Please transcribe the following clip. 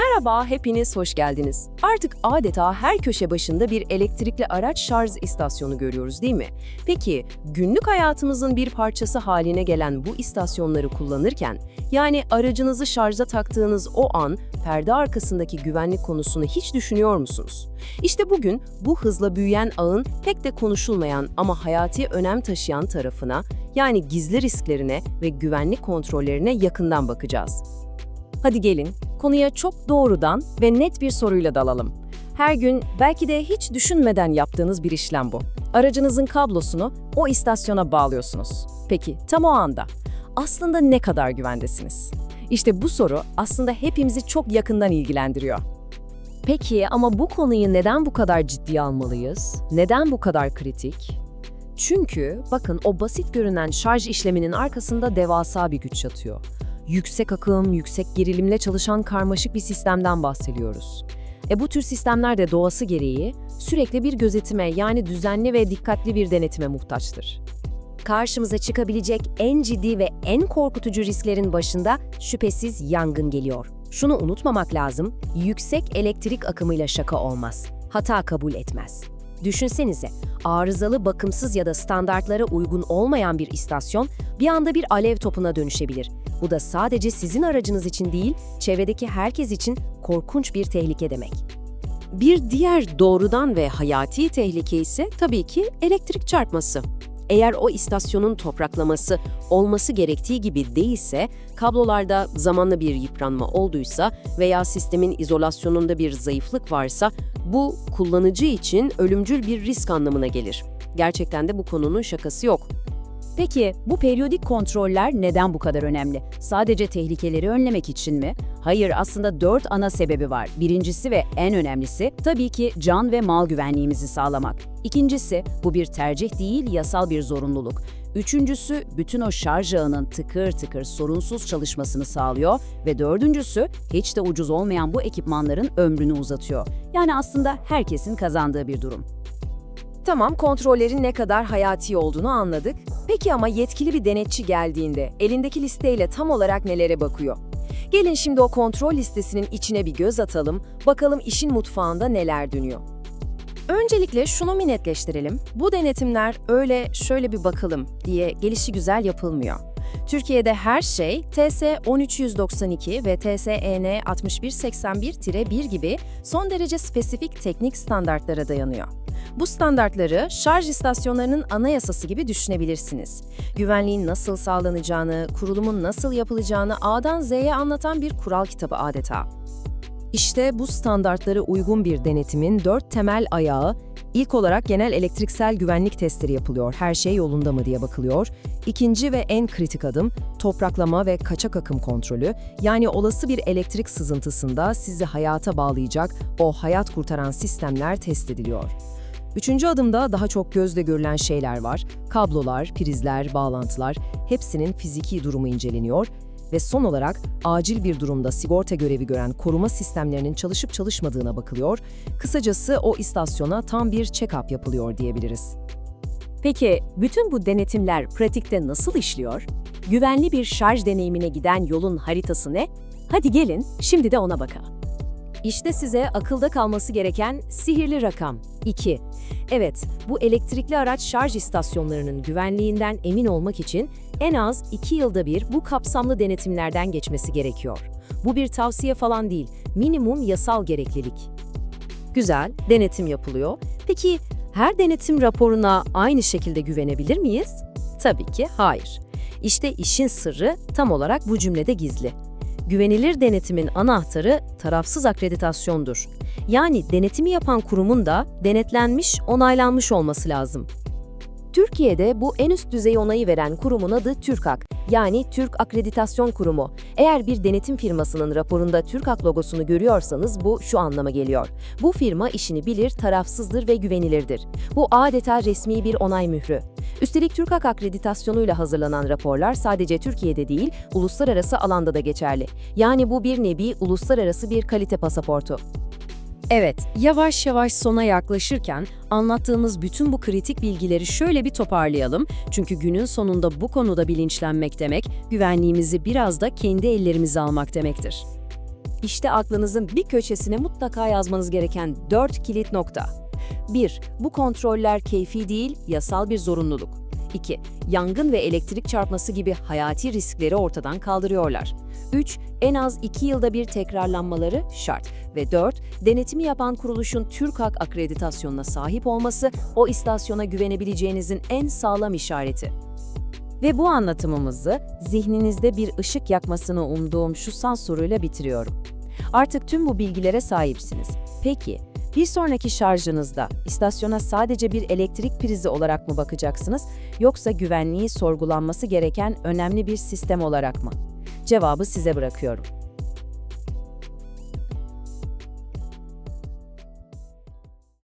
Merhaba, hepiniz hoş geldiniz. Artık adeta her köşe başında bir elektrikli araç şarj istasyonu görüyoruz değil mi? Peki, günlük hayatımızın bir parçası haline gelen bu istasyonları kullanırken, yani aracınızı şarja taktığınız o an, perde arkasındaki güvenlik konusunu hiç düşünüyor musunuz? İşte bugün bu hızla büyüyen ağın pek de konuşulmayan ama hayati önem taşıyan tarafına, yani gizli risklerine ve güvenlik kontrollerine yakından bakacağız. Hadi gelin, konuya çok doğrudan ve net bir soruyla dalalım. Her gün belki de hiç düşünmeden yaptığınız bir işlem bu. Aracınızın kablosunu o istasyona bağlıyorsunuz. Peki tam o anda aslında ne kadar güvendesiniz? İşte bu soru aslında hepimizi çok yakından ilgilendiriyor. Peki ama bu konuyu neden bu kadar ciddiye almalıyız? Neden bu kadar kritik? Çünkü bakın o basit görünen şarj işleminin arkasında devasa bir güç yatıyor. Yüksek akım, yüksek gerilimle çalışan karmaşık bir sistemden bahsediyoruz. E bu tür sistemler de doğası gereği sürekli bir gözetime yani düzenli ve dikkatli bir denetime muhtaçtır. Karşımıza çıkabilecek en ciddi ve en korkutucu risklerin başında şüphesiz yangın geliyor. Şunu unutmamak lazım, yüksek elektrik akımıyla şaka olmaz. Hata kabul etmez. Düşünsenize, arızalı, bakımsız ya da standartlara uygun olmayan bir istasyon bir anda bir alev topuna dönüşebilir. Bu da sadece sizin aracınız için değil, çevredeki herkes için korkunç bir tehlike demek. Bir diğer doğrudan ve hayati tehlike ise tabii ki elektrik çarpması. Eğer o istasyonun topraklaması olması gerektiği gibi değilse, kablolarda zamanla bir yıpranma olduysa veya sistemin izolasyonunda bir zayıflık varsa bu kullanıcı için ölümcül bir risk anlamına gelir. Gerçekten de bu konunun şakası yok. Peki bu periyodik kontroller neden bu kadar önemli? Sadece tehlikeleri önlemek için mi? Hayır aslında dört ana sebebi var. Birincisi ve en önemlisi tabii ki can ve mal güvenliğimizi sağlamak. İkincisi bu bir tercih değil yasal bir zorunluluk. Üçüncüsü bütün o şarj ağının tıkır tıkır sorunsuz çalışmasını sağlıyor ve dördüncüsü hiç de ucuz olmayan bu ekipmanların ömrünü uzatıyor. Yani aslında herkesin kazandığı bir durum. Tamam, kontrollerin ne kadar hayati olduğunu anladık. Peki ama yetkili bir denetçi geldiğinde elindeki listeyle tam olarak nelere bakıyor? Gelin şimdi o kontrol listesinin içine bir göz atalım, bakalım işin mutfağında neler dönüyor. Öncelikle şunu mi netleştirelim? Bu denetimler öyle şöyle bir bakalım diye gelişi güzel yapılmıyor. Türkiye'de her şey TS 13192 ve E TSEN 6181-1 gibi son derece spesifik teknik standartlara dayanıyor. Bu standartları şarj istasyonlarının anayasası gibi düşünebilirsiniz. Güvenliğin nasıl sağlanacağını, kurulumun nasıl yapılacağını A'dan Z'ye anlatan bir kural kitabı adeta. İşte bu standartlara uygun bir denetimin dört temel ayağı, ilk olarak genel elektriksel güvenlik testleri yapılıyor, her şey yolunda mı diye bakılıyor. İkinci ve en kritik adım, topraklama ve kaçak akım kontrolü, yani olası bir elektrik sızıntısında sizi hayata bağlayacak o hayat kurtaran sistemler test ediliyor. Üçüncü adımda daha çok gözle görülen şeyler var. Kablolar, prizler, bağlantılar hepsinin fiziki durumu inceleniyor ve son olarak acil bir durumda sigorta görevi gören koruma sistemlerinin çalışıp çalışmadığına bakılıyor. Kısacası o istasyona tam bir check-up yapılıyor diyebiliriz. Peki bütün bu denetimler pratikte nasıl işliyor? Güvenli bir şarj deneyimine giden yolun haritası ne? Hadi gelin şimdi de ona bakalım. İşte size akılda kalması gereken sihirli rakam 2. Evet, bu elektrikli araç şarj istasyonlarının güvenliğinden emin olmak için en az 2 yılda bir bu kapsamlı denetimlerden geçmesi gerekiyor. Bu bir tavsiye falan değil, minimum yasal gereklilik. Güzel, denetim yapılıyor. Peki her denetim raporuna aynı şekilde güvenebilir miyiz? Tabii ki hayır. İşte işin sırrı tam olarak bu cümlede gizli. Güvenilir denetimin anahtarı tarafsız akreditasyondur. Yani denetimi yapan kurumun da denetlenmiş, onaylanmış olması lazım. Türkiye'de bu en üst düzey onayı veren kurumun adı TÜRKAK, yani Türk Akreditasyon Kurumu. Eğer bir denetim firmasının raporunda TÜRKAK logosunu görüyorsanız bu şu anlama geliyor. Bu firma işini bilir, tarafsızdır ve güvenilirdir. Bu adeta resmi bir onay mührü. Üstelik TÜRKAK akreditasyonuyla hazırlanan raporlar sadece Türkiye'de değil, uluslararası alanda da geçerli. Yani bu bir nevi uluslararası bir kalite pasaportu. Evet, yavaş yavaş sona yaklaşırken anlattığımız bütün bu kritik bilgileri şöyle bir toparlayalım. Çünkü günün sonunda bu konuda bilinçlenmek demek, güvenliğimizi biraz da kendi ellerimize almak demektir. İşte aklınızın bir köşesine mutlaka yazmanız gereken 4 kilit nokta. 1. Bu kontroller keyfi değil, yasal bir zorunluluk. 2. Yangın ve elektrik çarpması gibi hayati riskleri ortadan kaldırıyorlar. 3. En az 2 yılda bir tekrarlanmaları şart. Ve 4. Denetimi yapan kuruluşun TÜRKAK akreditasyonuna sahip olması o istasyona güvenebileceğinizin en sağlam işareti. Ve bu anlatımımızı zihninizde bir ışık yakmasını umduğum şu san soruyla bitiriyorum. Artık tüm bu bilgilere sahipsiniz. Peki, bir sonraki şarjınızda istasyona sadece bir elektrik prizi olarak mı bakacaksınız yoksa güvenliği sorgulanması gereken önemli bir sistem olarak mı? Cevabı size bırakıyorum.